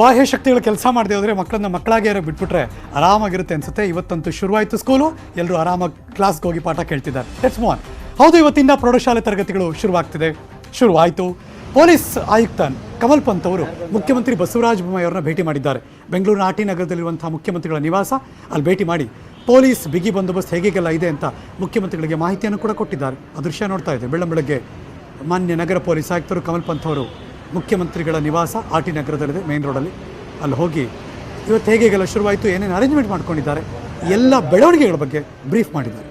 ಬಾಹ್ಯ ಶಕ್ತಿಗಳು ಕೆಲಸ ಮಾಡದೆ ಹೋದರೆ ಮಕ್ಕಳನ್ನ ಮಕ್ಕಳಾಗೆ ಯಾರು ಬಿಟ್ಬಿಟ್ರೆ ಆರಾಮಾಗಿರುತ್ತೆ ಅನ್ಸುತ್ತೆ. ಇವತ್ತಂತೂ ಶುರುವಾಯಿತು ಸ್ಕೂಲು. ಎಲ್ಲರೂ ಆರಾಮಾಗಿ ಕ್ಲಾಸ್ಗೆ ಹೋಗಿ ಪಾಠ ಕೇಳ್ತಿದ್ದಾರೆ. ಲೆಟ್ಸ್ ಮೋನ್ ಹೌದು, ಇವತ್ತಿಂದ ಪ್ರೌಢಶಾಲೆ ತರಗತಿಗಳು ಶುರುವಾಗ್ತಿದೆ. ಶುರುವಾಯಿತು. ಪೊಲೀಸ್ ಆಯುಕ್ತ ಕಮಲ್ ಪಂತ್ ಅವರು ಮುಖ್ಯಮಂತ್ರಿ ಬಸವರಾಜ ಬೊಮ್ಮಾಯಿ ಅವರನ್ನ ಭೇಟಿ ಮಾಡಿದ್ದಾರೆ. ಬೆಂಗಳೂರಿನ ಆಟಿ ನಗರದಲ್ಲಿರುವಂಥ ಮುಖ್ಯಮಂತ್ರಿಗಳ ನಿವಾಸ. ಅಲ್ಲಿ ಭೇಟಿ ಮಾಡಿ ಪೊಲೀಸ್ ಬಿಗಿ ಬಂದೋಬಸ್ತ್ ಹೇಗೆಲ್ಲ ಇದೆ ಅಂತ ಮುಖ್ಯಮಂತ್ರಿಗಳಿಗೆ ಮಾಹಿತಿಯನ್ನು ಕೂಡ ಕೊಟ್ಟಿದ್ದಾರೆ. ಆ ದೃಶ್ಯ ನೋಡ್ತಾ ಇದೆ. ಬೆಳ್ಳಂಬೆಳಗ್ಗೆ ಮಾನ್ಯ ನಗರ ಪೊಲೀಸ್ ಆಯುಕ್ತರು ಕಮಲ್ ಪಂತ್ ಅವರು ಮುಖ್ಯಮಂತ್ರಿಗಳ ನಿವಾಸ ಆರ್ ಟಿ ನಗರದಲ್ಲಿದೆ ಮೇನ್ ರೋಡಲ್ಲಿ ಅಲ್ಲಿ ಹೋಗಿ ಇವತ್ತು ಹೇಗೆಲ್ಲ ಶುರುವಾಯಿತು, ಏನೇನು ಅರೇಂಜ್ಮೆಂಟ್ ಮಾಡ್ಕೊಂಡಿದ್ದಾರೆ, ಎಲ್ಲ ಬೆಳವಣಿಗೆಗಳ ಬಗ್ಗೆ ಬ್ರೀಫ್ ಮಾಡಿದ್ದಾರೆ.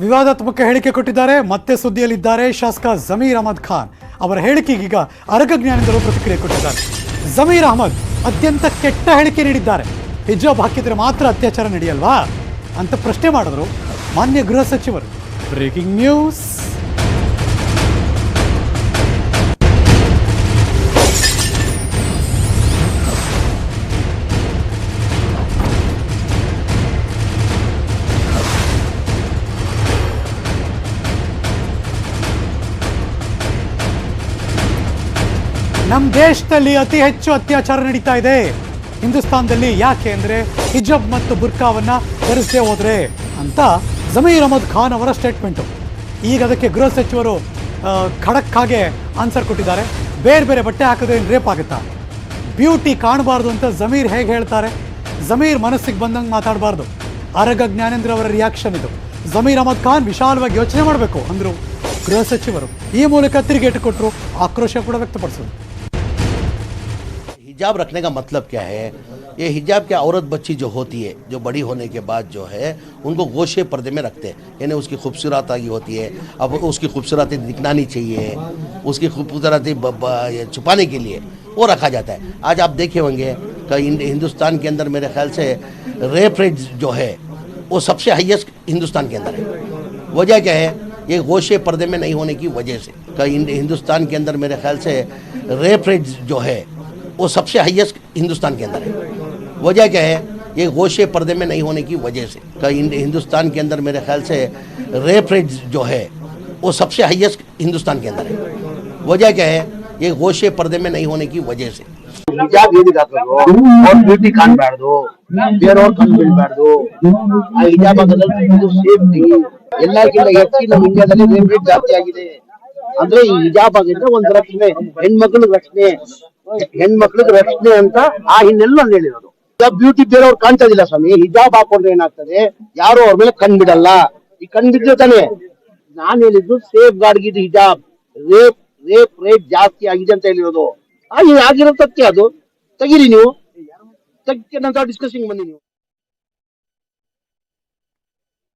ವಿವಾದಾತ್ಮಕ ಹೇಳಿಕೆ ಕೊಟ್ಟಿದ್ದಾರೆ. ಮತ್ತೆ ಸುದ್ದಿಯಲ್ಲಿದ್ದಾರೆ ಶಾಸಕ ಜಮೀರ್ ಅಹಮದ್ ಖಾನ್. ಅವರ ಹೇಳಿಕೆಗೀಗ ಅರಗ ಜ್ಞಾನಿದರು ಪ್ರತಿಕ್ರಿಯೆ ಕೊಟ್ಟಿದ್ದಾರೆ. ಜಮೀರ್ ಅಹಮದ್ ಅತ್ಯಂತ ಕೆಟ್ಟ ಹೇಳಿಕೆ ನೀಡಿದ್ದಾರೆ. ಹಿಜಾಬ್ ಹಾಕಿದ್ರೆ ಮಾತ್ರ ಅತ್ಯಾಚಾರ ನಡೆಯಲ್ವಾ? ಅಂತ ಪ್ರಶ್ನೆ ಮಾಡಿದ್ರು ಮಾನ್ಯ ಗೃಹ ಸಚಿವರು. Breaking news. ನಮ್ಮ ದೇಶದಲ್ಲಿ ಅತಿ ಹೆಚ್ಚು ಅತ್ಯಾಚಾರ ನಡೀತಾ ಇದೆ. ಹಿಂದೂಸ್ತಾನದಲ್ಲಿ ಯಾಕೆ ಅಂದರೆ ಹಿಜಬ್ ಮತ್ತು ಬುರ್ಕಾವನ್ನ ಧರಿಸದೆ ಹೋದರೆ ಅಂತ ಜಮೀರ್ ಅಹಮದ್ ಖಾನ್ ಅವರ ಸ್ಟೇಟ್ಮೆಂಟು ಈಗ ಅದಕ್ಕೆ ಗೃಹ ಸಚಿವರು ಖಡಕ್ ಹಾಗೆ ಆನ್ಸರ್ ಕೊಟ್ಟಿದ್ದಾರೆ. ಬೇರೆ ಬೇರೆ ಬಟ್ಟೆ ಹಾಕಿದ್ರೆ ರೇಪ್ ಆಗುತ್ತಾ? ಬ್ಯೂಟಿ ಕಾಣಬಾರ್ದು ಅಂತ ಜಮೀರ್ ಹೇಗೆ ಹೇಳ್ತಾರೆ? ಜಮೀರ್ ಮನಸ್ಸಿಗೆ ಬಂದಂಗೆ ಮಾತಾಡಬಾರ್ದು. ಅರಗ ಜ್ಞಾನೇಂದ್ರ ಅವರ ರಿಯಾಕ್ಷನ್ ಇದು. ಜಮೀರ್ ಅಹಮದ್ ಖಾನ್ ವಿಶಾಲವಾಗಿ ಯೋಚನೆ ಮಾಡಬೇಕು ಅಂದರು ಗೃಹ ಸಚಿವರು. ಈ ಮೂಲಕ ತಿರುಗೇಟು ಕೊಟ್ಟರು ಆಕ್ರೋಶ ಕೂಡ ವ್ಯಕ್ತಪಡಿಸಿದ್ರು हिजाब रखने का मतलब क्या है? ये हिजाब क्या औरत बच्ची जो होती है, जो बड़ी होने के बाद जो है, उनको गोशे पर्दे में रखते हैं। यानी उसकी खूबसूरती होती है। अब उसकी खूबसूरती दिखनानी चाहिए। उसकी खूबसूरती छुपाने के लिए वो रखा जाता है। आज आप देखे होंगे कि हिंदुस्तान के अंदर मेरे ख्याल से रेप रेट जो है, वो सबसे हाईएस्ट हिंदुस्तान के अंदर है। वजह क्या है? ये गोशे पर्दे में नहीं होने की वजह से। कि हिंद- हिंदुस्तान के अंदर मेरे ख्याल से रेप रेट जो है वो सबसे हाईएस्ट हिंदुस्तान के अंदर है वजह क्या है ये गोशे पर्दे में नहीं होने की वजह से कि हिंद- हिंदुस्तान के अंदर मेरे ख्याल से रेप रेट जो है वो सबसे हाईएस्ट हिंदुस्तान के अंदर है वजह क्या है ये गोशे पर्दे में नहीं होने की वजह से ಹಿಜಾಬ್ ಏನಿಗೆ ಹಾಕೋದು ಅವ್ರ ಬ್ಯೂಟಿ ಕಾಣ್ಬಾರ್ದು ಬೇರೆಯವ್ರ ಕಣ್ ಬೀಳ್ಬಾರ್ದು ಆ ಹಿಜಾಬ್ ಹಾಕೋದ್ರಲ್ಲಿ ಇದು ಸೇಫ್ಟಿ ಎಲ್ಲಕ್ಕಿಂತ ಹೆಚ್ಚಿ ನಮ್ಮ ಇಂಡಿಯಾದಲ್ಲಿ ರೇಟ್ ರೇಟ್ ಜಾಸ್ತಿ ಆಗಿದೆ ಅಂದ್ರೆ ಈ ಹಿಜಾಬ್ ಆಗಿದ್ರೆ ಒಂದ್ ರಕ್ಷಣೆ ಹೆಣ್ಮಕ್ಳಿಗೆ ರಕ್ಷಣೆ ಹೆಣ್ಮಕ್ಳಿಗೆ ರಕ್ಷಣೆ ಅಂತ ಆ ಹಿನ್ನೆಲೆ ನಾನು ಹೇಳಿರೋದು. ಬ್ಯೂಟಿ ಬೇರೆಯವ್ರು ಕಾಣ್ತಾ ಇದಿಲ್ಲ ಸ್ವಾಮಿ, ಹಿಜಾಬ್ ಹಾಕೊಂಡ್ರೆ ಏನಾಗ್ತದೆ? ಯಾರು ಅವ್ರ ಮೇಲೆ ಕಣ್ ಬಿಡಲ್ಲ. ಈ ಕಣ್ ಬಿದ್ದ ತಾನೆ. ನಾನ್ ಹೇಳಿದ್ದು ಸೇಫ್ ಗಾರ್ಡ್ ಗಿದ್ ಹಿಜಾಬ್. ರೇಪ್ ರೇಪ್ ರೇಪ್ ಜಾಸ್ತಿ ಆಗಿದೆ ಅಂತ ಹೇಳಿರೋದು. ಇದು ಆಗಿರೋ ತಕ್ಕೆ ಅದು. ತೆಗೀರಿ ನೀವು. ತಗ್ಗಿ ನಂತರ ಡಿಸ್ಕಸಿಂಗ್ ಬನ್ನಿ ನೀವು.